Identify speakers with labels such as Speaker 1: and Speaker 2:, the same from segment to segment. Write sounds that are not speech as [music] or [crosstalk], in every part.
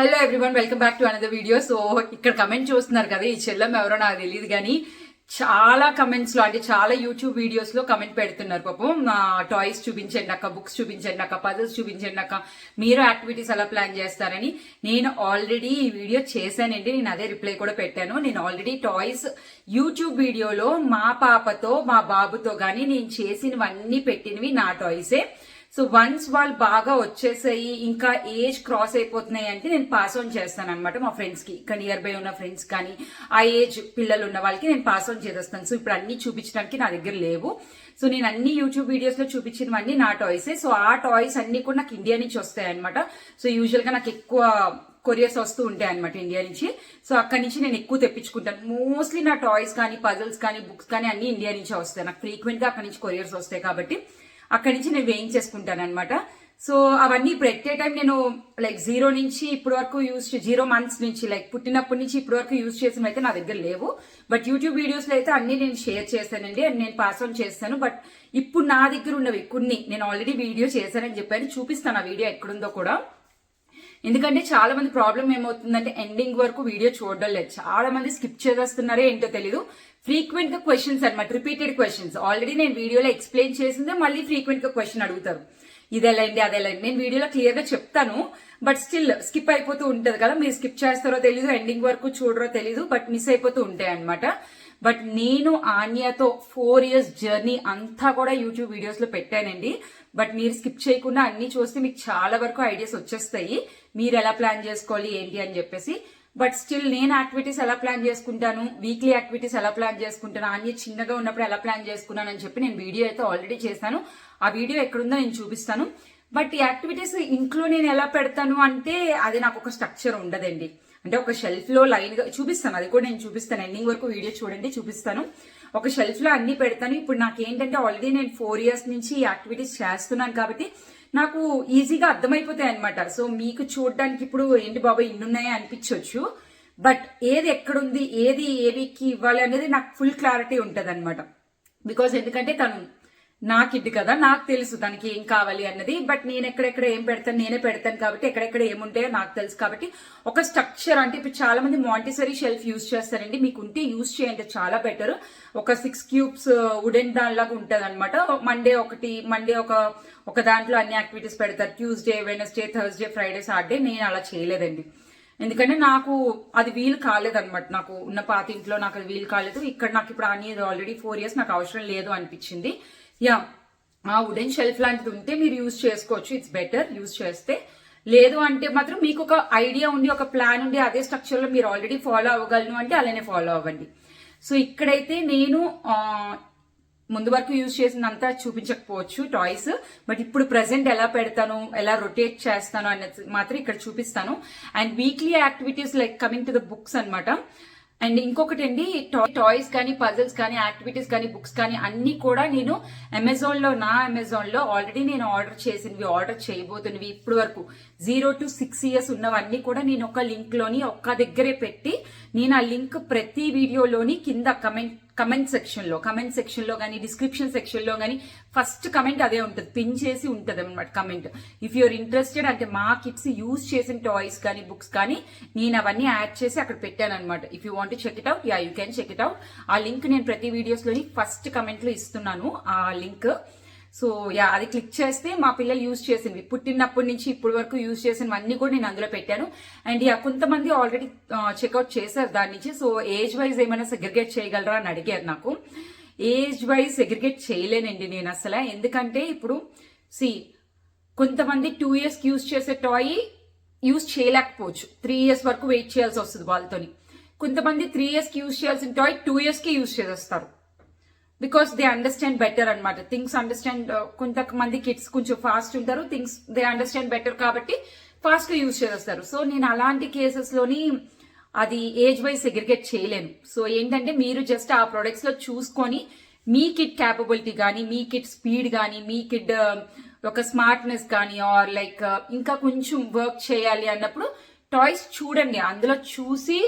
Speaker 1: Hello everyone welcome back to another video so ఇక్కడ comment చూస్తున్నారు కదా ఈ చెల్లం ఎవరో నాకు తెలియదు కానీ చాలా కమెంట్స్లో అంటే చాలా యూట్యూబ్ వీడియోస్లో కమెంట్ పెడుతున్నారు పాపం. టాయ్స్ చూపించండి అక్క బుక్స్ చూపించండి అక్క పజల్స్ చూపించండి అక్క మీరు యాక్టివిటీస్ ఎలా ప్లాన్ చేస్తారని నేను ఆల్రెడీ ఈ వీడియో చేశానండి. నేను అదే రిప్లై కూడా పెట్టాను. నేను ఆల్రెడీ టాయ్స్ యూట్యూబ్ వీడియోలో మా పాపతో మా బాబుతో కానీ నేను చేసినవన్నీ పెట్టినవి నా టాయ్సే సో వన్స్ వాళ్ళు బాగా వచ్చేసాయి ఇంకా ఏజ్ క్రాస్ అయిపోతున్నాయి అంటే నేను పాస్ ఆన్ చేస్తాను అనమాట మా ఫ్రెండ్స్కి. ఇక్కడ నియర్ బై ఉన్న ఫ్రెండ్స్ కానీ ఆ ఏజ్ పిల్లలు ఉన్న వాళ్ళకి నేను పాస్ ఆన్ చేసేస్తాను. సో ఇప్పుడు అన్ని చూపించడానికి నా దగ్గర లేవు. సో నేను అన్ని యూట్యూబ్ వీడియోస్లో చూపించినవన్నీ నా టాయ్సే సో ఆ టాయ్స్ అన్ని కూడా నాకు ఇండియా నుంచి వస్తాయి అనమాట సో యూజువల్గా నాకు ఎక్కువ కొరియర్స్ వస్తూ ఉంటాయి అనమాట ఇండియా నుంచి. సో అక్కడి నుంచి నేను ఎక్కువ తెప్పించుకుంటాను. మోస్ట్లీ నా టాయ్స్ కానీ పజల్స్ కానీ బుక్స్ కానీ అన్ని ఇండియా నుంచి వస్తాయి. నాకు ఫ్రీక్వెంట్గా అక్కడి నుంచి కొరియర్స్ వస్తాయి కాబట్టి. అక్కడి నుంచి నేను వేయించేసుకుంటాను అనమాట సో అవన్నీ ఇప్పుడు ఎట్ ఏ టైం నేను లైక్ జీరో నుంచి ఇప్పటి వరకు యూజ్ జీరో మంత్స్ నుంచి లైక్ పుట్టినప్పటి నుంచి ఇప్పటి వరకు యూజ్ చేసిన అయితే నా దగ్గర లేవు. బట్ యూట్యూబ్ వీడియోస్లో అయితే అన్ని నేను షేర్ చేస్తానండి అండ్ నేను పాస్ ఆన్ చేస్తాను. బట్ ఇప్పుడు నా దగ్గర ఉన్నవి కొన్ని నేను ఆల్రెడీ వీడియో చేశానని చెప్పాను. చూపిస్తాను ఆ వీడియో ఎక్కడుందో కూడా. ఎందుకంటే చాలా మంది ప్రాబ్లం ఏమవుతుందంటే ఎండింగ్ వరకు వీడియో చూడడం లేదు. చాలా మంది స్కిప్ చేసేస్తున్నారే ఏంటో తెలీదు. ఫ్రీక్వెంట్గా క్వశ్చన్స్ అనమాట రిపీటెడ్ క్వశ్చన్స్ ఆల్రెడీ నేను వీడియోలో ఎక్స్ప్లెయిన్ చేసిందే మళ్ళీ ఫ్రీక్వెంట్గా క్వశ్చన్ అడుగుతారు ఇదేలండి అదేలండి నేను వీడియోలో క్లియర్గా చెప్తాను బట్ స్టిల్ స్కిప్ అయిపోతూ ఉంటది కదా మీరు స్కిప్ చేస్తారో తెలీదు ఎండింగ్ వరకు చూడరో తెలీదు బట్ మిస్ అయిపోతూ ఉంటాయి అనమాట బట్ నేను ఆన్యాతో ఫోర్ ఇయర్స్ జర్నీ అంతా కూడా యూట్యూబ్ వీడియోస్లో పెట్టానండి. బట్ మీరు స్కిప్ చేయకుండా అన్ని చూస్తే మీకు చాలా వరకు ఐడియాస్ వచ్చేస్తాయి. మీరు ఎలా ప్లాన్ చేసుకోవాలి ఏంటి అని చెప్పేసి. బట్ స్టిల్ నేను యాక్టివిటీస్ ఎలా ప్లాన్ చేసుకుంటాను వీక్లీ యాక్టివిటీస్ ఎలా ప్లాన్ చేసుకుంటాను అన్ని చిన్నగా ఉన్నప్పుడు ఎలా ప్లాన్ చేసుకున్నాను అని చెప్పి నేను వీడియో అయితే ఆల్రెడీ చేశాను. ఆ వీడియో ఎక్కడుందో నేను చూపిస్తాను. బట్ ఈ యాక్టివిటీస్ ఇంట్లో నేను ఎలా పెడతాను అంటే అది నాకు ఒక స్ట్రక్చర్ ఉండదండి. అంటే ఒక షెల్ఫ్లో లైన్గా చూపిస్తాను. అది కూడా నేను చూపిస్తాను. ఎండింగ్ వరకు వీడియో చూడండి చూపిస్తాను. ఒక షెల్ఫ్లో అన్ని పెడతాను. ఇప్పుడు నాకు ఏంటంటే ఆల్రెడీ నేను ఫోర్ ఇయర్స్ నుంచి ఈ యాక్టివిటీస్ చేస్తున్నాను కాబట్టి నాకు ఈజీగా అర్థమైపోతాయి అనమాట సో మీకు చూడడానికి ఇప్పుడు ఏంటి బాబా ఇన్నున్నాయా అనిపించవచ్చు బట్ ఏది ఎక్కడుంది ఏది ఏ వీక్కి ఇవ్వాలి అనేది నాకు ఫుల్ క్లారిటీ ఉంటుంది అనమాట బికాస్ ఎందుకంటే తను నా కిడ్ కదా నాకు తెలుసు దానికి ఏం కావాలి అన్నది బట్ నేను ఎక్కడెక్కడ ఏం పెడతాను నేనే పెడతాను కాబట్టి ఎక్కడెక్కడ ఏముంటాయో నాకు తెలుసు కాబట్టి ఒక స్ట్రక్చర్ అంటే ఇప్పుడు చాలా మంది మాంటిసరీ షెల్ఫ్ యూజ్ చేస్తారండి మీకు ఉంటే యూజ్ చేయండి చాలా బెటర్ ఒక సిక్స్ క్యూబ్స్ వుడెన్ దానిలాగా ఉంటుంది అనమాట మండే ఒకటి మండే ఒక ఒక దాంట్లో అన్ని యాక్టివిటీస్ పెడతారు. Tuesday Wednesday Thursday Friday Saturday నేను అలా చేయలేదండి. ఎందుకంటే నాకు అది వీలు కాలేదన్నమాట. నాకు ఉన్న పాత ఇంట్లో నాకు అది వీలు కాలేదు. ఇక్కడ నాకు ఇప్పుడు అనేది ఆల్రెడీ ఫోర్ ఇయర్స్ నాకు అవసరం లేదు అనిపించింది. యా ఆ వుడెన్ షెల్ఫ్ లాంటిది ఉంటే మీరు యూజ్ చేసుకోవచ్చు. ఇట్స్ బెటర్ యూజ్ చేస్తే. లేదు అంటే మాత్రం మీకు ఒక ఐడియా ఉండి ఒక ప్లాన్ ఉండి అదే స్ట్రక్చర్లో మీరు ఆల్రెడీ ఫాలో అవ్వగలను అంటే అలానే ఫాలో అవ్వండి. సో ఇక్కడైతే నేను ముందు వరకు యూజ్ చేసినంతా చూపించకపోవచ్చు టాయ్స్ బట్ ఇప్పుడు ప్రెసెంట్ ఎలా పెడతాను ఎలా రొటేట్ చేస్తాను అనేది మాత్రం ఇక్కడ చూపిస్తాను. And weekly activities like coming to the books అన్నమాట. అండ్ ఇంకొకటి అండి టాయ్స్ కానీ పజల్స్ కానీ యాక్టివిటీస్ కానీ బుక్స్ కానీ అన్ని కూడా నేను అమెజాన్లో నా అమెజాన్లో ఆల్రెడీ నేను ఆర్డర్ చేసినవి ఆర్డర్ చేయబోతున్నవి ఇప్పటి వరకు జీరో టు సిక్స్ ఇయర్స్ ఉన్నవన్నీ కూడా నేను ఒక లింక్లోని ఒక్క దగ్గరే పెట్టి నేను ఆ లింక్ ప్రతి వీడియోలోని కింద కమెంట్ కమెంట్ సెక్షన్లో కమెంట్ సెక్షన్లో కానీ డిస్క్రిప్షన్ సెక్షన్లో కానీ ఫస్ట్ కమెంట్ అదే ఉంటుంది. పిన్ చేసి ఉంటుంది అనమాట కమెంట్ ఇఫ్ యూఆర్ ఇంట్రెస్టెడ్ అంటే మా కిడ్స్ యూజ్ చేసిన టాయ్స్ కానీ బుక్స్ కానీ నేను అవన్నీ యాడ్ చేసి అక్కడ పెట్టాను అనమాట if you want check it out yeah you can check it out ఆ లింక్ నేను ప్రతి వీడియోస్లోని ఫస్ట్ కమెంట్లో ఇస్తున్నాను. ఆ లింక్ సో యా అది క్లిక్ చేస్తే మా పిల్లలు యూజ్ చేసినవి. పుట్టినప్పటి నుంచి ఇప్పటి వరకు యూజ్ చేసినవన్నీ కూడా నేను అందులో పెట్టాను. అండ్ యా కొంతమంది ఆల్రెడీ చెక్అవుట్ చేశారు దాని నుంచి. సో ఏజ్ వైజ్ ఏమైనా సెగ్రిగేట్ చేయగలరా అని అడిగారు నాకు. ఏజ్ వైజ్ సెగ్రిగేట్ చేయలేనండి నేను అసలు. ఎందుకంటే ఇప్పుడు సి కొంతమంది టూ ఇయర్స్కి యూజ్ చేసే టాయ్ యూజ్ చేయలేకపోవచ్చు. త్రీ ఇయర్స్ వరకు వెయిట్ చేయాల్సి వస్తుంది వాళ్ళతోని. కొంతమంది త్రీ ఇయర్స్కి యూజ్ చేయాల్సిన టాయ్ టూ ఇయర్స్కి యూజ్ చేసేస్తారు. బికాస్ దే అండర్స్టాండ్ బెటర్ అనమాట థింగ్స్ అండర్స్టాండ్ కొంతమంది కిడ్స్ కొంచెం ఫాస్ట్ ఉంటారు. థింగ్స్ దే అండర్స్టాండ్ బెటర్ కాబట్టి ఫాస్ట్గా యూజ్ చేస్తారు. సో నేను అలాంటి కేసెస్లోని అది ఏజ్ వైజ్ సెగ్రిగేట్ చేయలేను. సో ఏంటంటే మీరు జస్ట్ ఆ ప్రొడక్ట్స్లో చూసుకొని మీ కిడ్ క్యాపబిలిటీ కానీ మీ కిడ్ స్పీడ్ కానీ మీ కిడ్ uh, ఒక స్మార్ట్నెస్ కానీ ఆర్ లైక్ ఇంకా కొంచెం వర్క్ చేయాలి అన్నప్పుడు టాయ్స్ చూడండి అందులో చూసి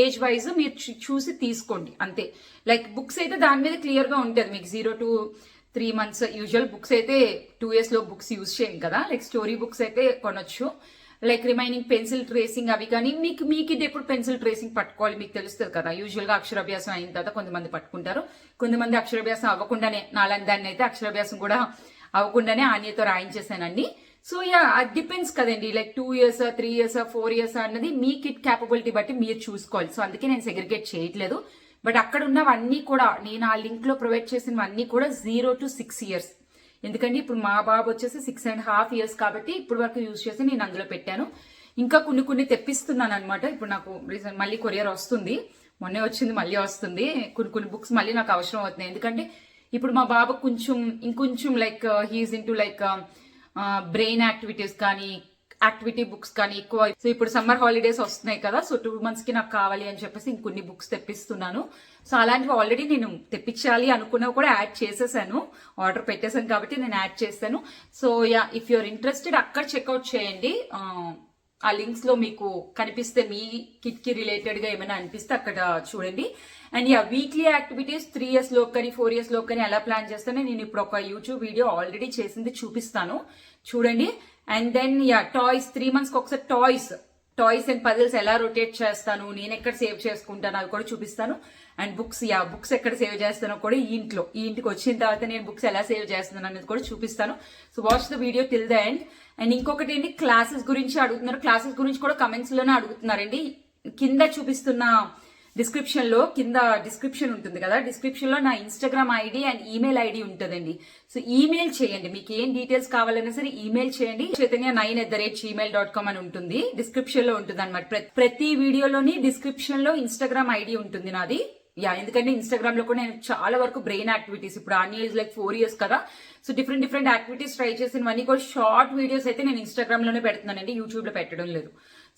Speaker 1: ఏజ్ వైజ్ మీరు చూసి తీసుకోండి అంతే. లైక్ బుక్స్ అయితే దాని మీద క్లియర్గా ఉంటుంది. మీకు zero to three months usual books అయితే టూ ఇయర్స్లో బుక్స్ యూజ్ చేయం కదా. లైక్ స్టోరీ బుక్స్ అయితే కొనొచ్చు. లైక్ రిమైనింగ్ పెన్సిల్ ట్రేసింగ్ అవి కానీ మీకు మీకు ఇది ఎప్పుడు పెన్సిల్ ట్రేసింగ్ పట్టుకోవాలి మీకు తెలుస్తుంది కదా. యూజువల్గా అక్షరాభ్యాసం అయిన తర్వాత కొంతమంది పట్టుకుంటారు. కొంతమంది అక్షరాభ్యాసం అవ్వకుండానే నాలాంటి దాన్ని అయితే అక్షరాభ్యాసం కూడా అవ్వకుండానే ఆన్యతో రాయించేసానండి సో యా అది డిపెండ్స్ కదండి. Like two years three years four years అన్నది మీ కిట్ క్యాపబిలిటీ బట్టి మీరు చూసుకోవాలి. సో అందుకే నేను సెగ్రిగేట్ చేయట్లేదు. బట్ అక్కడ ఉన్నవన్నీ కూడా నేను ఆ లింక్లో ప్రొవైడ్ చేసినవన్నీ కూడా జీరో టు సిక్స్ ఇయర్స్ ఎందుకంటే ఇప్పుడు మా బాబు వచ్చేసి సిక్స్ అండ్ హాఫ్ ఇయర్స్ కాబట్టి ఇప్పుడు వరకు యూజ్ చేసి నేను అందులో పెట్టాను. ఇంకా కొన్ని కొన్ని తెప్పిస్తున్నాను అనమాట ఇప్పుడు నాకు రీసెంట్ మళ్ళీ కొరియర్ వస్తుంది. మొన్నే వచ్చింది మళ్ళీ వస్తుంది. కొన్ని కొన్ని బుక్స్ మళ్ళీ నాకు అవసరం అవుతున్నాయి. ఎందుకంటే ఇప్పుడు మా బాబు కొంచెం ఇంకొంచెం like he's in to like brain activities కానీ యాక్టివిటీ బుక్స్ కానీ ఎక్కువ. సో ఇప్పుడు సమ్మర్ హాలిడేస్ వస్తున్నాయి కదా సో టూ మంత్స్కి నాకు కావాలి అని చెప్పేసి ఇంకొన్ని బుక్స్ తెప్పిస్తున్నాను. సో అలాంటివి ఆల్రెడీ నేను తెప్పించాలి అనుకున్నవి కూడా యాడ్ చేసేసాను. ఆర్డర్ పెట్టేశాను కాబట్టి నేను యాడ్ చేస్తాను. So yeah if you are interested అక్కడ చెక్అవుట్ చేయండి. ఆ, లింక్స్లో లింక్స్లో మీకు కనిపిస్తే మీ కిట్కి రిలేటెడ్గా ఏమైనా అనిపిస్తే అక్కడ చూడండి. And yeah weekly activities three ఇయర్స్లో కానీ ఫోర్ ఇయర్స్లో కానీ ఎలా ప్లాన్ చేస్తానో నేను ఇప్పుడు ఒక యూట్యూబ్ వీడియో ఆల్రెడీ చేసింది చూపిస్తాను. చూడండి. And then yeah toys three months ఒకసారి టాయ్స్ టాయ్స్ అండ్ పజిల్స్ ఎలా రొటేట్ చేస్తాను నేను ఎక్కడ సేవ్ చేసుకుంటాను అవి కూడా చూపిస్తాను. అండ్ బుక్స్ యా బుక్స్ ఎక్కడ సేవ్ చేస్తానో కూడా ఈ ఇంట్లో. ఈ ఇంటికి వచ్చిన తర్వాత నేను బుక్స్ ఎలా సేవ్ చేస్తున్నాను అనేది కూడా చూపిస్తాను. So watch the video till the end and ఇంకొకటి ఏంటి? క్లాసెస్ గురించి అడుగుతున్నారు. క్లాసెస్ గురించి కూడా కమెంట్స్లోనే అడుగుతున్నారండి. కింద చూపిస్తున్న డిస్క్రిప్షన్లో కింద డిస్క్రిప్షన్ ఉంటుంది కదా డిస్క్రిప్షన్లో నా Instagram ID and email ID ఉంటుందండి. సో ఈమెయిల్ చేయండి. మీకు ఏం డీటెయిల్స్ కావాలన్నా సరే ఈమెయిల్ చేయండి. Chaitanya nine at the rate Gmail dot com అని ఉంటుంది. డిస్క్రిప్షన్లో ఉంటుంది అనమాట ప్రతి వీడియోలోని డిస్క్రిప్షన్లో ఇన్స్టాగ్రామ్ ఐడి ఉంటుంది నాది. యా ఎందుకంటే ఇన్స్టాగ్రామ్లో కూడా నేను చాలా వరకు బ్రెయిన్ యాక్టివిటీస్ ఇప్పుడు అన్ని ఏజ్ లైక్ ఫోర్ ఇయర్స్ కదా. So different different activities try చేసినవన్నీ కూడా షార్ట్ వీడియోస్ అయితే నేను ఇన్స్టాగ్రామ్లోనే పెడుతున్నానండి యూట్యూబ్లో పెట్టడం లేదు.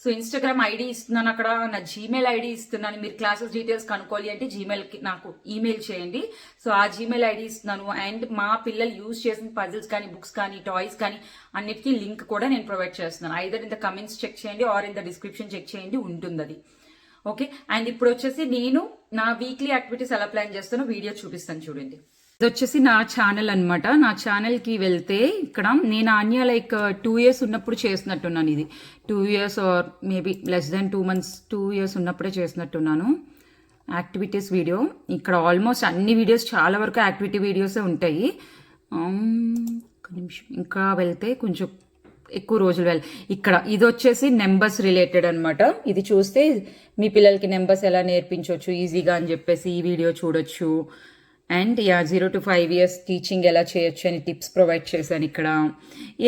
Speaker 1: సో ఇన్స్టాగ్రామ్ ఐడి ఇస్తున్నాను అక్కడ. నా జీమెయిల్ ఐడి ఇస్తున్నాను. మీరు క్లాసెస్ డీటెయిల్స్ కనుక్కోవాలి అంటే జీమెయిల్కి నాకు ఈమెయిల్ చేయండి. సో ఆ జీమెయిల్ ఐడి ఇస్తున్నాను. అండ్ మా పిల్లలు యూజ్ చేసిన పజిల్స్ కానీ బుక్స్ కానీ టాయ్స్ కానీ అన్నిటికీ లింక్ కూడా నేను ప్రొవైడ్ చేస్తున్నాను. Either in the comments check చేయండి or in the description check చేయండి ఉంటుంది అది. ఓకే? అండ్ ఇప్పుడు వచ్చేసి నేను నా వీక్లీ యాక్టివిటీస్ ఎలా ప్లాన్ చేస్తానో వీడియో చూపిస్తాను చూడండి. ఇది వచ్చేసి నా ఛానల్ అన్నమాట. నా ఛానల్కి వెళ్తే ఇక్కడ నేను ఆన్య లైక్ టూ ఇయర్స్ ఉన్నప్పుడు చేసినట్టున్నాను ఇది. Two years or maybe less then two months two years ఉన్నప్పుడే చేసినట్టున్నాను యాక్టివిటీస్ వీడియో ఇక్కడ ఆల్మోస్ట్ అన్ని వీడియోస్ చాలా వరకు యాక్టివిటీ వీడియోసే ఉంటాయి. Um, ఒక నిమిషం. ఇంకా వెళ్తే కొంచెం ఎక్కువ రోజులు వెళ్ళ ఇక్కడ ఇది వచ్చేసి నెంబర్స్ రిలేటెడ్ అనమాట ఇది చూస్తే మీ పిల్లలకి నెంబర్స్ ఎలా నేర్పించవచ్చు ఈజీగా అని చెప్పేసి ఈ వీడియో చూడొచ్చు. And yeah zero to five years teaching ఎలా చేయొచ్చు అని టిప్స్ ప్రొవైడ్ చేశాను ఇక్కడ.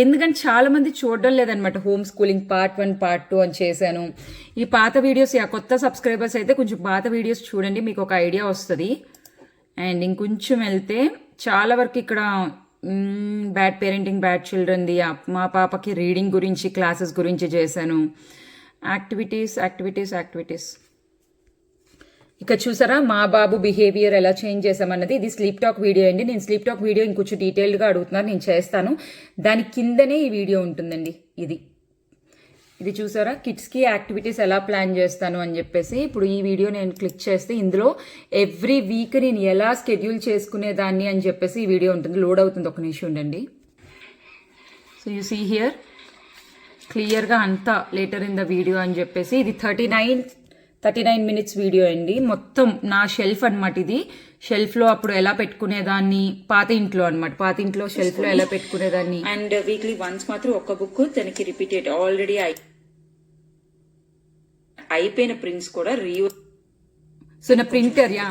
Speaker 1: ఎందుకంటే చాలామంది చూడడం లేదనమాట home schooling part one part two అని చేశాను. ఈ పాత వీడియోస్ యా కొత్త సబ్స్క్రైబర్స్ అయితే కొంచెం పాత వీడియోస్ చూడండి మీకు ఒక ఐడియా వస్తుంది. అండ్ ఇంకొంచెం వెళ్తే చాలా వరకు ఇక్కడ బ్యాడ్ పేరెంటింగ్ బ్యాడ్ చిల్డ్రన్ది. మా పాపకి రీడింగ్ గురించి క్లాసెస్ గురించి చేశాను. Activities activities activities. ఇక చూసారా మా బాబు బిహేవియర్ ఎలా చేంజ్ చేసామన్నది ఇది స్లీప్ టాక్ వీడియో అండి. నేను స్లీప్ టాక్ వీడియో ఇంకొంచెం డీటెయిల్డ్గా అడుగుతున్నాను నేను చేస్తాను. దాని కిందనే ఈ వీడియో ఉంటుందండి ఇది. ఇది చూసారా? కిడ్స్కి యాక్టివిటీస్ ఎలా ప్లాన్ చేస్తాను అని చెప్పేసి ఇప్పుడు ఈ వీడియో నేను క్లిక్ చేస్తే ఇందులో ఎవ్రీ వీక్ నేను ఎలా స్కెడ్యూల్ చేసుకునేదాన్ని అని చెప్పేసి ఈ వీడియో ఉంటుంది. లోడ్ అవుతుంది. ఒక నిమిషం ఉండండి. సో యూ సీ హియర్ క్లియర్గా అంతా లేటర్ ఇన్ ద వీడియో అని చెప్పేసి ఇది thirty nine thirty nine minutes video అండి. మొత్తం నా షెల్ఫ్ అనమాట ఇది. షెల్ఫ్లో అప్పుడు ఎలా పెట్టుకునేదాన్ని? పాత ఇంట్లో అనమాట పాత ఇంట్లో షెల్ఫ్లో ఎలా పెట్టుకునేదాన్ని? అండ్ వీక్లీ వన్స్ మాత్రం ఒక్క బుక్ తనకి రిపీటెడ్ ఆల్రెడీ అయిపోయిన ప్రింట్స్ కూడా రీయూ సో నా ప్రింటర్ యా.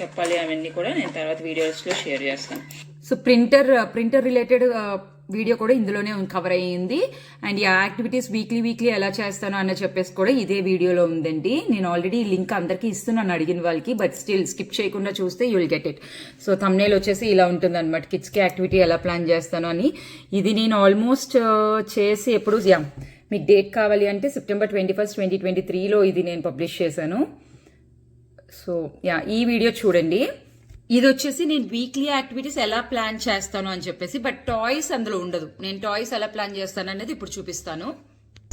Speaker 1: చెప్పాలి అవన్నీ కూడా నేను తర్వాత వీడియోస్లో షేర్ చేస్తాను. So printer printer related video కూడా ఇందులోనే కవర్ అయ్యింది. అండ్ ఈ యాక్టివిటీస్ వీక్లీ వీక్లీ ఎలా చేస్తాను అన్న చెప్పేసి కూడా ఇదే వీడియోలో ఉందండి. నేను ఆల్రెడీ లింక్ అందరికీ ఇస్తున్నాను అడిగిన వాళ్ళకి బట్ స్టిల్ స్కిప్ చేయకుండా చూస్తే you'll get it. So thumbnail వచ్చేసి ఇలా ఉంటుంది అనమాట కిడ్స్కి యాక్టివిటీ ఎలా ప్లాన్ చేస్తాను అని. ఇది నేను ఆల్మోస్ట్ చేసి ఎప్పుడు యా మీకు డేట్ కావాలి అంటే September twenty first twenty twenty త్రీలో ఇది నేను పబ్లిష్ చేశాను. సో యా ఈ వీడియో చూడండి. ఇది వచ్చేసి నేను వీక్లీ యాక్టివిటీస్ ఎలా ప్లాన్ చేస్తాను అని చెప్పేసి బట్ టాయ్స్ అందులో ఉండదు. నేను టాయ్స్ ఎలా ప్లాన్ చేస్తాను అనేది ఇప్పుడు చూపిస్తాను.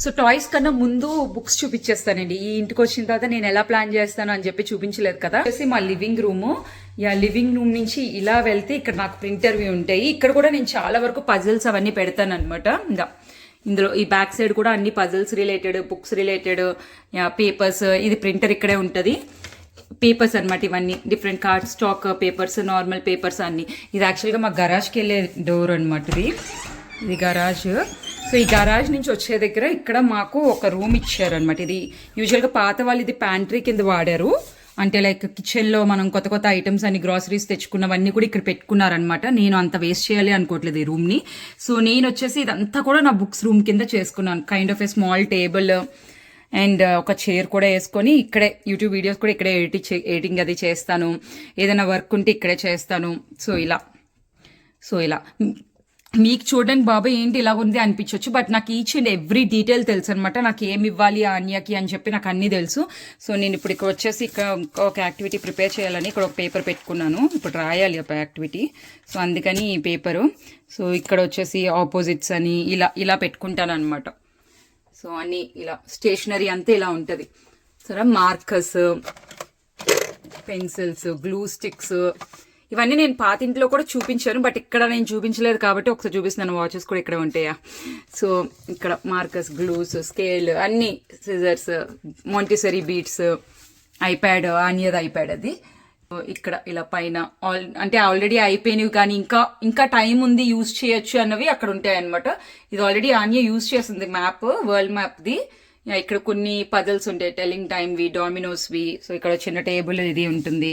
Speaker 1: సో టాయ్స్ కన్నా ముందు బుక్స్ చూపించేస్తానండి. ఈ ఇంటికి వచ్చిన తర్వాత నేను ఎలా ప్లాన్ చేస్తాను అని చెప్పి చూపించలేదు కదా. వచ్చేసి మా living room yeah living room నుంచి ఇలా వెళ్తే ఇక్కడ నాకు ప్రింటర్ ఉంటాయి. ఇక్కడ కూడా నేను చాలా వరకు పజిల్స్ అవన్నీ పెడతాను అనమాట ఇంకా ఇందులో ఈ బ్యాక్ సైడ్ కూడా అన్ని puzzles related books related papers ఇది ప్రింటర్ ఇక్కడే ఉంటుంది. పేపర్స్ అన్నమాట ఇవన్నీ different card stock papers normal papers అన్ని. ఇది యాక్చువల్గా మా గరాజ్కి వెళ్ళే డోర్ అనమాట ఇది. ఇది గరాజ్ సో ఈ గరాజ్ నుంచి వచ్చే దగ్గర ఇక్కడ మాకు ఒక రూమ్ ఇచ్చారు అనమాట ఇది యూజువల్గా పాత వాళ్ళు ఇది ప్యాంట్రీ కింద వాడారు. అంటే లైక్ కిచెన్లో మనం కొత్త కొత్త ఐటమ్స్ అన్ని గ్రాసరీస్ తెచ్చుకున్నవన్నీ కూడా ఇక్కడ పెట్టుకున్నారనమాట నేను అంత వేస్ట్ చేయాలి అనుకోవట్లేదు ఈ రూమ్ని సో నేను వచ్చేసి ఇదంతా కూడా నా బుక్స్ రూమ్ కింద చేసుకున్నాను. Kind of a small table and ఒక చైర్ కూడా వేసుకొని ఇక్కడే యూట్యూబ్ వీడియోస్ కూడా ఇక్కడే ఎడిటింగ్ ఎడిటింగ్ అది చేస్తాను. ఏదైనా వర్క్ ఉంటే ఇక్కడే చేస్తాను. సో ఇలా. సో ఇలా. మీకు చూడడానికి బాబాయ్ ఏంటి ఇలా ఉంది అనిపించవచ్చు బట్ నాకు ఈచ్ అండ్ ఎవ్రీ డీటెయిల్ తెలుసు అనమాట నాకు ఏమి ఇవ్వాలి ఆ అన్యకి అని చెప్పి నాకు అన్నీ తెలుసు. సో నేను ఇప్పుడు ఇక్కడ వచ్చేసి ఇక్కడ ఒక యాక్టివిటీ ప్రిపేర్ చేయాలని ఇక్కడ ఒక పేపర్ పెట్టుకున్నాను. ఇప్పుడు రాయాలి ఒక యాక్టివిటీ సో అందుకని ఈ పేపరు సో ఇక్కడ వచ్చేసి ఆపోజిట్స్ అని ఇలా ఇలా పెట్టుకుంటాను అనమాట సో అన్ని ఇలా స్టేషనరీ అంతా ఇలా ఉంటుంది. సరే మార్కర్స్ పెన్సిల్స్ గ్లూ స్టిక్స్ ఇవన్నీ నేను పాతింట్లో కూడా చూపించాను బట్ ఇక్కడ నేను చూపించలేదు కాబట్టి ఒకసారి చూపిస్తున్నాను వాచెస్ కూడా ఇక్కడ ఉంటాయా? సో ఇక్కడ మార్కర్స్ గ్లూస్ స్కేల్ అన్ని సిజర్స్ మోంటిసరీ బీట్స్ ఐప్యాడ్ ఆనియర్ ఐప్యాడ్ అది. ఇక్కడ ఇలా పైన ఆల్ అంటే ఆల్రెడీ అయిపోయినవి కానీ ఇంకా ఇంకా టైం ఉంది యూజ్ చేయొచ్చు అన్నవి అక్కడ ఉంటాయి అనమాట ఇది ఆల్రెడీ ఆనియా యూజ్ చేస్తుంది మ్యాప్ వరల్డ్ మ్యాప్ది ఇక్కడ కొన్ని పజల్స్ ఉంటాయి. టెలింగ్ టైమ్వి డామినోస్వి సో ఇక్కడ చిన్న టేబుల్ ఇది ఉంటుంది.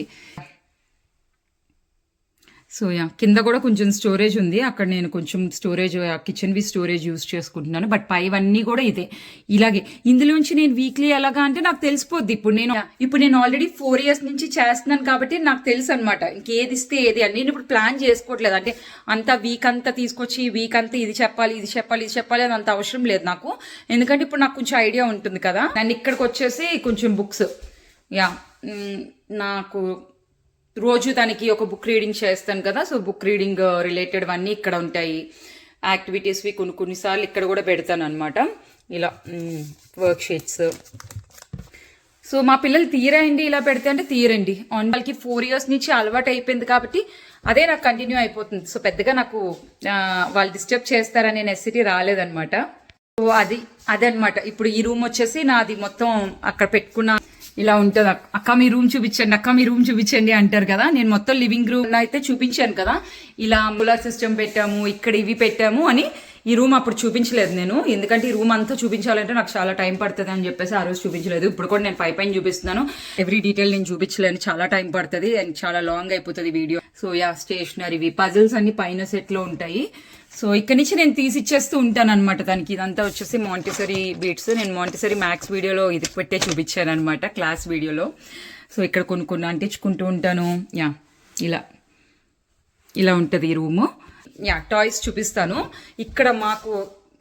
Speaker 1: So yeah. కింద కూడా కొంచెం స్టోరేజ్ ఉంది. అక్కడ నేను కొంచెం స్టోరేజ్ కిచెన్వి స్టోరేజ్ యూస్ చేసుకుంటున్నాను. బట్ పైవన్నీ కూడా ఇదే. ఇలాగే. ఇందులోంచి నేను వీక్లీ ఎలాగా అంటే నాకు తెలిసిపోద్ది. ఇప్పుడు నేను ఇప్పుడు నేను ఆల్రెడీ ఫోర్ ఇయర్స్ నుంచి చేస్తున్నాను కాబట్టి నాకు తెలుసు అనమాట ఇంకేది ఇస్తే ఏది అని. నేను ఇప్పుడు ప్లాన్ చేసుకోవట్లేదు. అంటే అంత వీక్ అంతా తీసుకొచ్చి వీక్ అంతా ఇది చెప్పాలి ఇది చెప్పాలి ఇది చెప్పాలి అని అంత అవసరం లేదు నాకు. ఎందుకంటే ఇప్పుడు నాకు కొంచెం ఐడియా ఉంటుంది కదా. నేను ఇక్కడికి వచ్చేసి కొంచెం బుక్స్ యా. నాకు రోజు దానికి ఒక బుక్ రీడింగ్ చేస్తాను కదా సో బుక్ రీడింగ్ రిలేటెడ్ అన్నీ ఇక్కడ ఉంటాయి. యాక్టివిటీస్వి కొన్ని కొన్నిసార్లు ఇక్కడ కూడా పెడతాను అనమాట ఇలా వర్క్ షీట్స్ సో మా పిల్లలు తీరండి ఇలా పెడితే అంటే తీరండి. ఆన్ వాళ్ళకి ఫోర్ ఇయర్స్ నుంచి అలవాటు అయిపోయింది కాబట్టి అదే నాకు కంటిన్యూ అయిపోతుంది. సో పెద్దగా నాకు వాళ్ళు డిస్టర్బ్ చేస్తారనే నెసిటీ రాలేదనమాట సో అది అదనమాట ఇప్పుడు ఈ రూమ్ వచ్చేసి నాది మొత్తం అక్కడ పెట్టుకున్న ఇలా ఉంటుంది. అక్క. అక్క మీ రూమ్ చూపించండి అక్క మీ రూమ్ చూపించండి అంటారు కదా. నేను మొత్తం లివింగ్ రూమ్ అయితే చూపించాను కదా. ఇలా అంబులర్ సిస్టమ్ పెట్టాము ఇక్కడ ఇవి పెట్టాము అని ఈ రూమ్ అప్పుడు చూపించలేదు నేను. ఎందుకంటే ఈ రూమ్ అంతా చూపించాలంటే నాకు చాలా టైం పడుతుంది అని చెప్పేసి ఆ రోజు చూపించలేదు. ఇప్పుడు కూడా నేను పై పైన చూపిస్తున్నాను. ఎవ్రీ డీటెయిల్ నేను చూపించలేను. చాలా టైం పడుతుంది అండ్ చాలా లాంగ్ అయిపోతుంది video. So yeah stationery puzzles అన్ని పైన సెట్లో ఉంటాయి. సో ఇక్కడ నుంచి నేను తీసిచ్చేస్తూ ఉంటాను అనమాట దానికి. ఇదంతా వచ్చేసి మాంటిసరీ బీట్స్ నేను మాంటిసరీ మ్యాథ్స్ వీడియోలో ఇది పెట్టే చూపించాను అనమాట క్లాస్ వీడియోలో. సో ఇక్కడ కొన్ని కొన్ని అంటించుకుంటూ ఉంటాను. యా ఇలా. ఇలా ఉంటుంది ఈ రూము. యా టాయ్స్ చూపిస్తాను. ఇక్కడ మాకు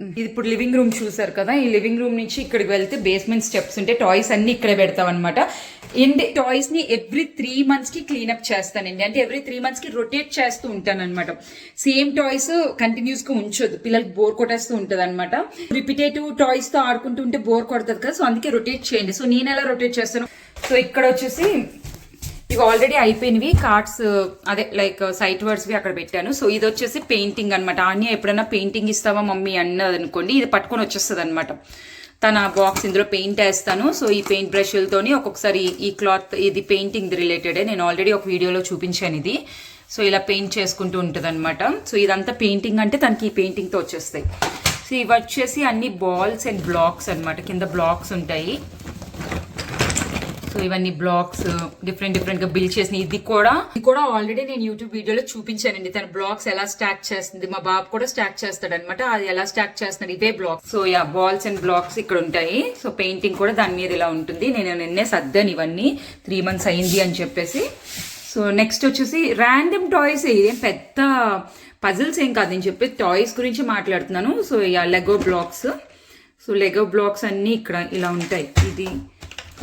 Speaker 1: ఇది ఇప్పుడు లివింగ్ రూమ్ చూసారు కదా ఈ లివింగ్ రూమ్ నుంచి ఇక్కడికి వెళ్తే బేస్మెంట్ స్టెప్స్ ఉంటే టాయ్స్ అన్ని ఇక్కడే పెడతాం అనమాట అండ్ టాయ్స్ని ఎవ్రీ త్రీ మంత్స్కి క్లీనప్ చేస్తానండి అంటే ఎవ్రీ త్రీ మంత్స్కి రొటేట్ చేస్తూ ఉంటాను అనమాట సేమ్ టాయ్స్ కంటిన్యూస్గా ఉంచొద్దు. పిల్లలకి బోర్ కొట్టేస్తూ ఉంటది అనమాట రిపిటేటివ్ టాయ్స్తో ఆడుకుంటూ ఉంటే బోర్ కొడుతుంది కదా సో అందుకే రొటేట్ చేయండి. సో నేను ఎలా రొటేట్ చేస్తాను? సో ఇక్కడ వచ్చేసి ఇవి ఆల్రెడీ అయిపోయినవి. కార్డ్స్ uh, అదే లైక్ సైట్ వర్డ్స్వి అక్కడ పెట్టాను. సో ఇది వచ్చేసి పెయింటింగ్ అనమాట ఆన్య ఎప్పుడైనా పెయింటింగ్ ఇస్తావా మమ్మీ అన్నది అనుకోండి ఇది పట్టుకొని వచ్చేస్తుంది అనమాట తన బాక్స్ ఇందులో పెయింట్ వేస్తాను. సో ఈ పెయింట్ బ్రష్లతోని ఒక్కొక్కసారి ఈ క్లాత్ ఇది పెయింటింగ్ రిలేటెడే నేను ఆల్రెడీ ఒక వీడియోలో చూపించాను ఇది. సో ఇలా పెయింట్ చేసుకుంటూ ఉంటుంది అనమాట సో ఇదంతా పెయింటింగ్ అంటే తనకి ఈ పెయింటింగ్తో వచ్చేస్తాయి. సో ఇవి వచ్చేసి అన్ని బాల్స్ అండ్ బ్లాక్స్ అన్నమాట. కింద బ్లాక్స్ ఉంటాయి. సో ఇవన్నీ బ్లాగ్స్ డిఫరెంట్ డిఫరెంట్గా బిల్డ్ చేసిన ఇది కూడా ఇది కూడా ఆల్రెడీ నేను యూట్యూబ్ వీడియోలో చూపించానండి. తన బ్లాగ్స్ ఎలా స్టాక్ చేస్తుంది. మా బాబు కూడా స్టాక్ చేస్తాడు అనమాట అది ఎలా స్టాక్ చేస్తున్నాడు ఇదే blocks so yeah balls and blocks ఇక్కడ ఉంటాయి. సో పెయింటింగ్ కూడా దాని మీద ఇలా ఉంటుంది. నేను నిన్నే సర్దాను ఇవన్నీ. త్రీ మంత్స్ అయింది అని చెప్పేసి. సో నెక్స్ట్ వచ్చేసి ర్యాండమ్ టాయ్స్ ఏం. పెద్ద పజిల్స్ ఏం కాదు. నేను చెప్పి టాయ్స్ గురించి మాట్లాడుతున్నాను. So yeah Lego blocks so Lego blocks అన్నీ ఇక్కడ ఇలా ఉంటాయి. ఇది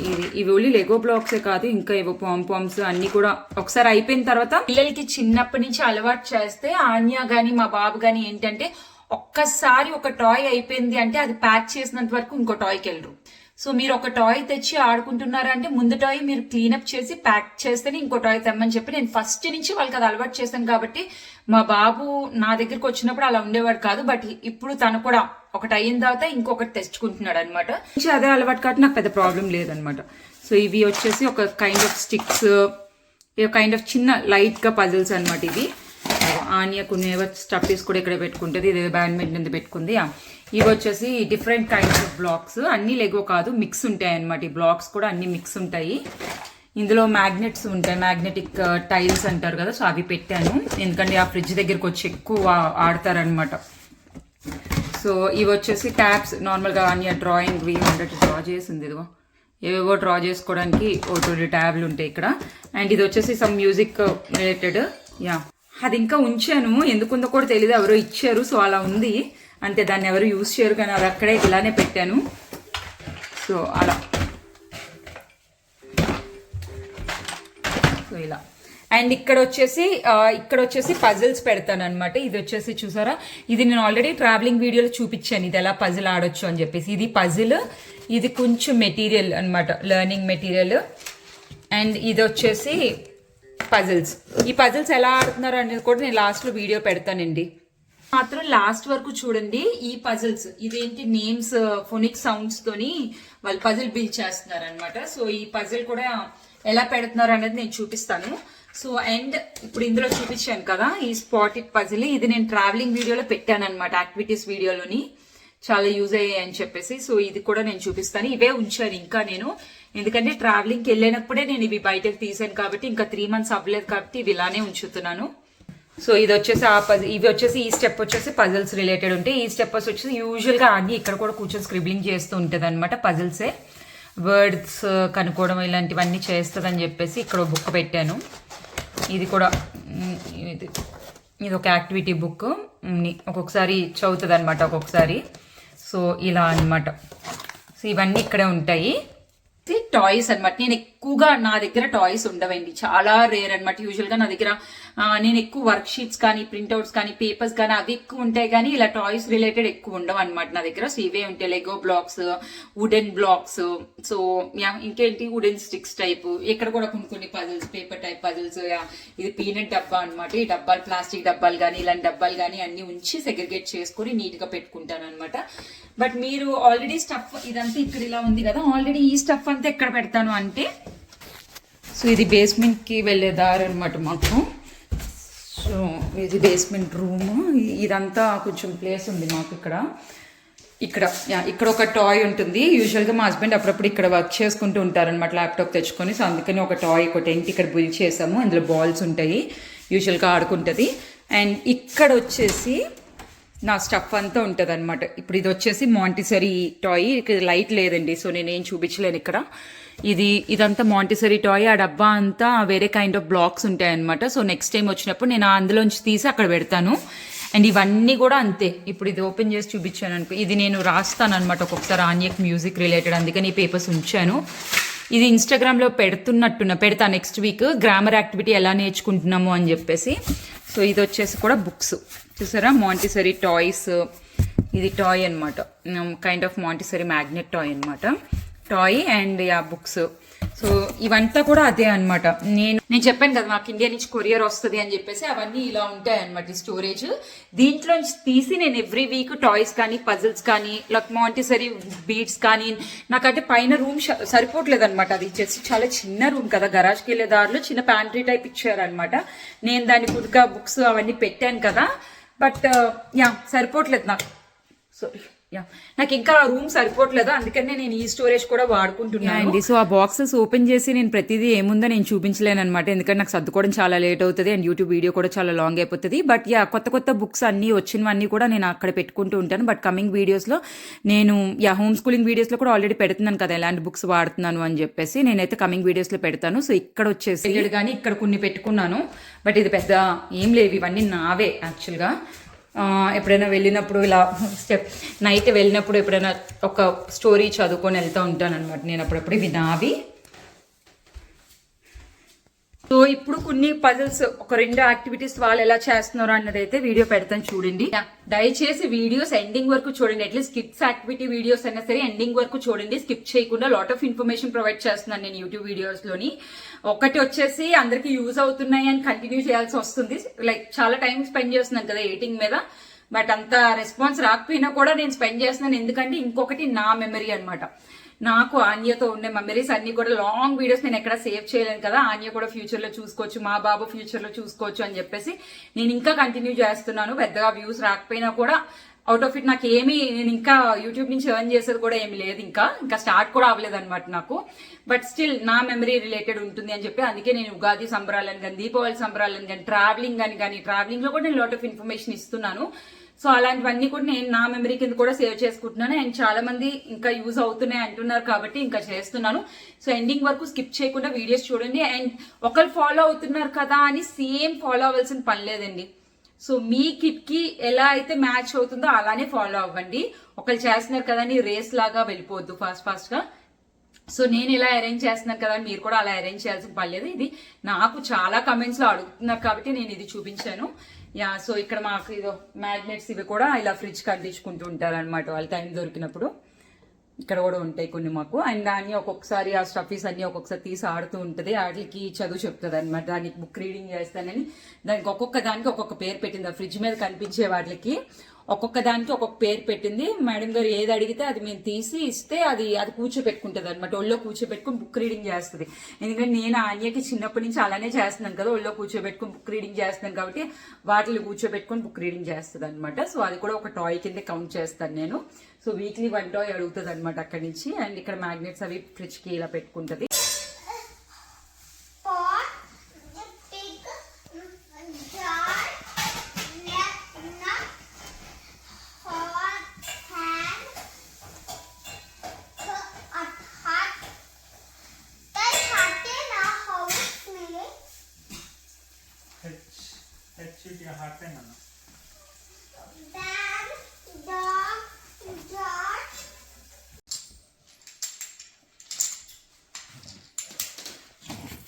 Speaker 1: ఇది ఇవి ఓన్లీ లెగో బ్లాక్సే కాదు ఇంకా ఏవో పామ్ పామ్స్ అన్ని కూడా. ఒకసారి అయిపోయిన తర్వాత పిల్లలకి చిన్నప్పటి నుంచి అలవాటు చేస్తే ఆన్య గాని మా బాబు గాని ఏంటంటే ఒక్కసారి ఒక టాయ్ అయిపోయింది అంటే అది ప్యాక్ చేసినంత వరకు ఇంకో టాయ్కి వెళ్ళరు. సో మీరు ఒక టాయ్ తెచ్చి ఆడుకుంటున్నారంటే ముందు టాయ్ మీరు క్లీనప్ చేసి ప్యాక్ చేస్తేనే ఇంకో టాయ్ తెమ్మని చెప్పి నేను ఫస్ట్ నుంచి వాళ్ళకి అది అలవాటు చేశాను కాబట్టి మా బాబు నా దగ్గరికి వచ్చినప్పుడు అలా ఉండేవాడు కాదు బట్ ఇప్పుడు తను కూడా ఒకటి అయిన తర్వాత ఇంకొకటి తెచ్చుకుంటున్నాడు అనమాట అదే అలవాటు కాబట్టి నాకు పెద్ద ప్రాబ్లం లేదనమాట సో ఇవి వచ్చేసి ఒక kind of sticks kind of చిన్న లైట్గా పజిల్స్ అనమాట ఇవి. ఆనియా కొన్ని స్టఫీస్ కూడా ఇక్కడ పెట్టుకుంటుంది. ఇది బ్యాడ్మింటన్ పెట్టుకుంది. ఇవి వచ్చేసి డిఫరెంట్ కైండ్స్ ఆఫ్ బ్లాక్స్ అన్నీ లెగో కాదు మిక్స్ ఉంటాయి అనమాట ఈ బ్లాక్స్ కూడా అన్ని మిక్స్ ఉంటాయి. ఇందులో మ్యాగ్నెట్స్ ఉంటాయి. మ్యాగ్నెటిక్ టైల్స్ uh, అంటారు కదా సో అవి పెట్టాను. ఎందుకంటే ఆ ఫ్రిడ్జ్ దగ్గరకు వచ్చి ఎక్కువ ఆడతారనమాట సో ఇవి వచ్చేసి ట్యాబ్స్ నార్మల్గా అన్ని డ్రాయింగ్ వీ హండ్రెడ్ డ్రా చేసింది ఇదిగో. ఏవేవో డ్రా చేసుకోవడానికి ఓ ట్యాబ్లు ఉంటాయి ఇక్కడ. అండ్ ఇది వచ్చేసి సమ్ మ్యూజిక్ రిలేటెడ్ యా అది ఇంకా ఉంచాను. ఎందుకుందో కూడా తెలియదు ఎవరో ఇచ్చారు. సో అలా ఉంది. అంతే దాన్ని ఎవరు యూజ్ చేయరు కానీ అది అక్కడే ఇలానే పెట్టాను. సో అలా. సో ఇలా. అండ్ ఇక్కడ వచ్చేసి ఇక్కడ వచ్చేసి పజిల్స్ పెడతాను అనమాట ఇది వచ్చేసి చూసారా? ఇది నేను ఆల్రెడీ ట్రావెలింగ్ వీడియోలో చూపించాను. ఇది ఎలా పజిల్ ఆడొచ్చు అని చెప్పేసి. ఇది పజిల్ ఇది కొంచెం మెటీరియల్ అన్నమాట. లెర్నింగ్ మెటీరియల్ అండ్ ఇది వచ్చేసి పజిల్స్ ఈ పజిల్స్ ఎలా ఆడుతున్నారు అనేది కూడా నేను లాస్ట్లో వీడియో పెడతానండి. మాత్రం లాస్ట్ వరకు చూడండి ఈ పజిల్స్ ఇదేంటి నేమ్స్ ఫోనిక్ సౌండ్స్ తోని వాళ్ళు పజిల్ బిల్డ్ చేస్తున్నారు అనమాట సో ఈ పజిల్ కూడా ఎలా పెడుతున్నారు అనేది నేను చూపిస్తాను. సో అండ్ ఇప్పుడు ఇందులో చూపించాను కదా ఈ స్పాటిక్ పజిల్ ఇది నేను ట్రావెలింగ్ వీడియోలో పెట్టాను అనమాట యాక్టివిటీస్ వీడియోలోని చాలా యూజ్ అయ్యాయి అని చెప్పేసి సో ఇది కూడా నేను చూపిస్తాను. ఇవే ఉంచాను ఇంకా నేను. ఎందుకంటే ట్రావెలింగ్కి వెళ్ళినప్పుడే నేను ఇవి బయటకు తీసాను కాబట్టి ఇంకా త్రీ మంత్స్ అవ్వలేదు కాబట్టి ఇవి ఇలానే ఉంచుతున్నాను. సో ఇది వచ్చేసి ఆ పజ్ ఇవి వచ్చేసి ఈ స్టెప్ వచ్చేసి పజిల్స్ రిలేటెడ్ ఉంటాయి. ఈ స్టెప్ వచ్చేసి యూజువల్గా అన్ని ఇక్కడ కూడా కూర్చొని స్క్రిబ్లింగ్ చేస్తూ ఉంటుంది అనమాట పజిల్సే వర్డ్స్ కనుక్కోవడం ఇలాంటివన్నీ చేస్తుందని చెప్పేసి ఇక్కడ బుక్ పెట్టాను. ఇది కూడా ఇది ఇది ఒక యాక్టివిటీ బుక్ ఒక్కొక్కసారి చదువుతుంది అనమాట ఒక్కొక్కసారి. సో ఇలా అన్నమాట. సో ఇవన్నీ ఇక్కడే ఉంటాయి. టాయ్స్ అన్నమాట. నేను ఎక్కువగా నా దగ్గర టాయ్స్ ఉండవండి. చాలా రేర్ అనమాట యూజువల్గా నా దగ్గర నేను ఎక్కువ వర్క్ షీట్స్ కానీ ప్రింట్అవుట్స్ కానీ పేపర్స్ కానీ అవి ఎక్కువ ఉంటాయి కానీ ఇలా టాయ్స్ రిలేటెడ్ ఎక్కువ ఉండవు అనమాట నా దగ్గర. సో ఇవే ఉంటాయి. Lego blocks wooden blocks so yeah ఇంకేంటి? వుడెన్ స్టిక్స్ టైప్ ఇక్కడ కూడా కొన్ని కొన్ని పజిల్స్ పేపర్ టైప్ పజిల్స్ ఇది పీనట్ డబ్బా అన్నమాట. ఈ డబ్బాలు ప్లాస్టిక్ డబ్బాలు కానీ ఇలాంటి డబ్బాలు కానీ అన్ని ఉంచి సెగ్రిగేట్ చేసుకొని నీట్గా పెట్టుకుంటాను అనమాట బట్ మీరు ఆల్రెడీ స్టఫ్ ఇదంతా ఇక్కడ ఇలా ఉంది కదా. ఆల్రెడీ ఈ స్టఫ్ అంతా ఎక్కడ పెడతాను అంటే సో ఇది బేస్మెంట్కి వెళ్ళే దారి అనమాట మాకు. కొంచెం ఇది బేస్మెంట్ రూమ్ ఇదంతా కొంచెం ప్లేస్ ఉంది మాకు ఇక్కడ. ఇక్కడ ఇక్కడ ఒక టాయ్ ఉంటుంది. యూజువల్గా మా హస్బెండ్ అప్పుడప్పుడు ఇక్కడ వర్క్ చేసుకుంటూ ఉంటారనమాట ల్యాప్టాప్ తెచ్చుకొని. సో అందుకని ఒక టాయ్ ఒక టెంట్ ఇక్కడ బిల్డ్ చేసాము. అందులో బాల్స్ ఉంటాయి. యూజువల్గా ఆడుకుంటుంది. అండ్ ఇక్కడ వచ్చేసి నా స్టఫ్ అంతా ఉంటుంది అనమాట ఇప్పుడు ఇది వచ్చేసి మాంటిసరీ టాయ్ ఇక్కడ లైట్ లేదండి సో నేనేం చూపించలేను ఇక్కడ. ఇది ఇదంతా మాంటిసరీ టాయ్ ఆ డబ్బా అంతా వేరే కైండ్ ఆఫ్ బ్లాక్స్ ఉంటాయి అనమాట సో నెక్స్ట్ టైం వచ్చినప్పుడు నేను అందులోంచి తీసి అక్కడ పెడతాను. అండ్ ఇవన్నీ కూడా అంతే. ఇప్పుడు ఇది ఓపెన్ చేసి చూపించాను అనుకో ఇది నేను రాస్తాను అనమాట ఒక్కొక్కసారి ఆన్యక్ మ్యూజిక్ రిలేటెడ్ అందుకని ఈ పేపర్స్ ఉంచాను. ఇది ఇన్స్టాగ్రామ్లో పెడుతున్నట్టున్న పెడతా నెక్స్ట్ వీక్ గ్రామర్ యాక్టివిటీ ఎలా నేర్చుకుంటున్నాము అని చెప్పేసి. సో ఇది వచ్చేసి కూడా బుక్స్. చూసారా? మాంటిసరీ టాయ్స్ ఇది టాయ్ అనమాట kind of Montessori magnet toy అనమాట toy and yeah books so ఇవంతా కూడా అదే అన్నమాట. నేను నేను చెప్పాను కదా మాకు ఇండియా నుంచి కొరియర్ వస్తుంది అని చెప్పేసి అవన్నీ ఇలా ఉంటాయి అనమాట ఈ స్టోరేజ్ దీంట్లో తీసి నేను ఎవ్రీ వీక్ టాయ్స్ కానీ పజిల్స్ కానీ లక్ మాంటిసరీ బీడ్స్ కానీ నాకంటే పైన రూమ్ సరిపోవట్లేదు అనమాట అది జస్ట్ చాలా చిన్న రూమ్ కదా గరాజ్కి వెళ్ళే దారిలో చిన్న ప్యాంట్రీ టైప్ ఇచ్చారనమాట నేను దాని కుదుగా బుక్స్ అవన్నీ పెట్టాను కదా. బట్ యా uh, సరిపోవట్లేదు నాకు. సారీ నాకు ఇంకా రూమ్ సరిపోవట్లేదు. అందుకనే నేను ఈ స్టోరేజ్ కూడా వాడుకుంటున్నాను. అండి సో ఆ బాక్సెస్ ఓపెన్ చేసి నేను ప్రతిదీ ఏముందో నేను చూపించలేను అనమాట ఎందుకంటే నాకు సర్దుకోవడం చాలా లేట్ అవుతుంది అండ్ యూట్యూబ్ వీడియో కూడా చాలా లాంగ్ అయిపోతుంది. బట్ యా కొత్త కొత్త బుక్స్ అన్ని వచ్చినవన్నీ కూడా నేను అక్కడ పెట్టుకుంటూ ఉంటాను. బట్ కమింగ్ వీడియోస్లో నేను యా హోమ్ స్కూలింగ్ వీడియోస్లో కూడా ఆల్రెడీ పెడుతున్నాను కదా ఎలాంటి బుక్స్ వాడుతున్నాను అని చెప్పేసి నేనైతే కమింగ్ వీడియోస్లో పెడతాను. సో ఇక్కడ వచ్చేసి ఇక్కడ కానీ ఇక్కడ కొన్ని పెట్టుకున్నాను. బట్ ఇది పెద్ద ఏం లేవు. ఇవన్నీ నావే యాక్చువల్గా ఆ, ఎప్పుడైనా వెళ్ళినప్పుడు ఇలా స్టెప్ నైట్ వెళ్ళినప్పుడు ఎప్పుడైనా ఒక స్టోరీ చదువుకొని వెళ్తూ ఉంటాను అనమాట నేను అప్పుడప్పుడు ఇవి నావి సో ఇప్పుడు కొన్ని పజిల్స్ ఒక రెండు యాక్టివిటీస్ వాళ్ళు ఎలా చేస్తున్నారు అన్నది అయితే వీడియో పెడతాను చూడండి. దయచేసి వీడియోస్ ఎండింగ్ వరకు చూడండి. అట్లీస్ట్ స్కిప్స్ యాక్టివిటీ వీడియోస్ అయినా సరే ఎండింగ్ వరకు చూడండి. స్కిప్ చేయకుండా లాట్ ఆఫ్ ఇన్ఫర్మేషన్ ప్రొవైడ్ చేస్తున్నాను నేను యూట్యూబ్ వీడియోస్లోని. ఒకటి వచ్చేసి అందరికి యూజ్ అవుతున్నాయి అని కంటిన్యూ చేయాల్సి వస్తుంది. లైక్ చాలా టైం స్పెండ్ చేస్తున్నాను కదా ఎయిటింగ్ మీద. బట్ అంత రెస్పాన్స్ రాకపోయినా కూడా నేను స్పెండ్ చేస్తున్నాను. ఎందుకంటే ఇంకొకటి నా మెమరీ అన్నమాట. నాకు ఆన్యతో ఉండే మెమరీస్ అన్ని కూడా లాంగ్ వీడియోస్ నేను ఎక్కడ సేవ్ చేయలేను కదా. ఆన్య కూడా ఫ్యూచర్లో చూసుకోవచ్చు మా బాబు ఫ్యూచర్లో చూసుకోవచ్చు అని చెప్పేసి నేను ఇంకా కంటిన్యూ చేస్తున్నాను. పెద్దగా వ్యూస్ రాకపోయినా కూడా అవుట్ ఆఫ్ ఇట్ నాకు ఏమీ నేను ఇంకా యూట్యూబ్ నుంచి ఎర్న్ చేసేది కూడా ఏమి లేదు ఇంకా. ఇంకా స్టార్ట్ కూడా అవ్వలేదు అనమాట నాకు. బట్ స్టిల్ నా మెమరీ రిలేటెడ్ ఉంటుంది అని చెప్పి అందుకే నేను ఉగాది సంబరాలను కానీ దీపావళి సంబరాలను కానీ ట్రావెలింగ్ అని కానీ ట్రావెలింగ్లో కూడా నేను లాట్ ఆఫ్ ఇన్ఫర్మేషన్ ఇస్తున్నాను. సో అలాంటివన్నీ కూడా నేను నా మెమరీ కింద కూడా సేవ్ చేసుకుంటున్నాను. అండ్ చాలా మంది ఇంకా యూజ్ అవుతున్నాయి అంటున్నారు కాబట్టి ఇంకా చేస్తున్నాను. సో ఎండింగ్ వరకు స్కిప్ చేయకుండా వీడియోస్ చూడండి. అండ్ ఒకరు ఫాలో అవుతున్నారు కదా అని సేమ్ ఫాలో అవ్వాల్సిన పని లేదండి. సో మీ కిట్కి ఎలా అయితే మ్యాచ్ అవుతుందో అలానే ఫాలో అవ్వండి. ఒకరు చేస్తున్నారు కదా అని రేస్ లాగా వెళ్ళిపోవద్దు ఫాస్ట్ ఫాస్ట్గా సో నేను ఇలా అరేంజ్ చేస్తున్నాను కదా మీరు కూడా అలా అరేంజ్ చేయాల్సిన పర్లేదు ఇది నాకు చాలా కమెంట్స్లో అడుగుతున్నారు కాబట్టి నేను ఇది చూపించాను. యా సో ఇక్కడ మాకు ఇదో మ్యాగ్నెట్స్ ఇవి కూడా ఇలా ఫ్రిడ్జ్ కట్టించుకుంటూ ఉంటారు అనమాట వాళ్ళ టైం దొరికినప్పుడు. ఇక్కడ కూడా ఉంటాయి కొన్ని మాకు. అండ్ దాన్ని ఒక్కొక్కసారి ఆ స్టఫీస్ అన్ని ఒక్కొక్కసారి తీసి ఆడుతూ ఉంటుంది. వాటికి చదువు చెప్తుంది అనమాట దానికి బుక్ రీడింగ్ చేస్తానని దానికి ఒక్కొక్క దానికి ఒక్కొక్క పేరు పెట్టింది. ఆ ఫ్రిడ్జ్ మీద కనిపించే వాటికి ఒక్కొక్క దానికి ఒక్కొక్క పేరు పెట్టింది. మేడం గారు ఏది అడిగితే అది మేము తీసి ఇస్తే అది అది కూర్చోపెట్టుకుంటుంది అనమాట ఒళ్ళో కూర్చోబెట్టుకుని బుక్ రీడింగ్ చేస్తుంది. ఎందుకంటే నేను ఆన్యకి చిన్నప్పటి నుంచి అలానే చేస్తున్నాను కదా ఒళ్ళో కూర్చోబెట్టుకుని బుక్ రీడింగ్ చేస్తున్నాను కాబట్టి వాటిని కూర్చోబెట్టుకుని బుక్ రీడింగ్ చేస్తుంది అనమాట సో అది కూడా ఒక టాయ్ కింద కౌంట్ చేస్తాను నేను. సో వీక్లీ వన్ టాయ్ అడుగుతుంది అనమాట అక్కడి నుంచి. అండ్ ఇక్కడ మ్యాగ్నెట్స్ అవి ఫ్రిడ్జ్కి ఇలా పెట్టుకుంటుంది.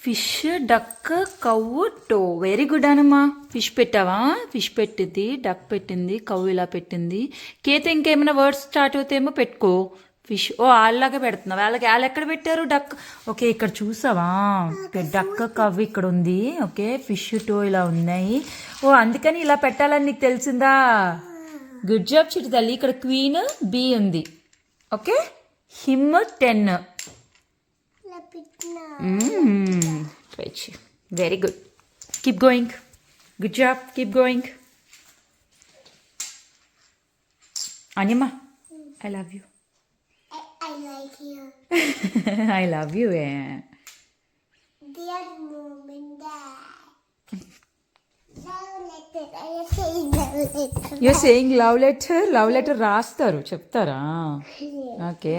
Speaker 1: ఫిష్ డక్ కవ్వు టో. వెరీ గుడ్ అనమ్మా ఫిష్ పెట్టావా? ఫిష్ పెట్టింది డక్ పెట్టింది కవ్వు ఇలా పెట్టింది. కేతే ఇంకేమైనా వర్డ్స్ స్టార్ట్ అవుతాయేమో పెట్టుకో. ఫిష్ ఓ వాళ్ళలాగా పెడుతున్నావు? వాళ్ళకి వాళ్ళు ఎక్కడ పెట్టారు? డక్. ఓకే ఇక్కడ చూసావా? డక్ కవ్వు ఇక్కడ ఉంది. ఓకే ఫిష్ టో ఇలా ఉన్నాయి. ఓ అందుకని ఇలా పెట్టాలని నీకు తెలిసిందా? గుడ్ జాబ్ చిటి తల్లి. ఇక్కడ క్వీన్ బీ ఉంది. Okay him ten
Speaker 2: lapitna
Speaker 1: Mm, Twitch. Very good. Keep going. Good job. Keep going. Anima, I love you.
Speaker 2: I, I like you [laughs]
Speaker 1: I love you. Yeah.
Speaker 2: dear mom and dad love letter I say love letter
Speaker 1: You're saying love letter. Love letter రాస్తారు చెప్తారా okay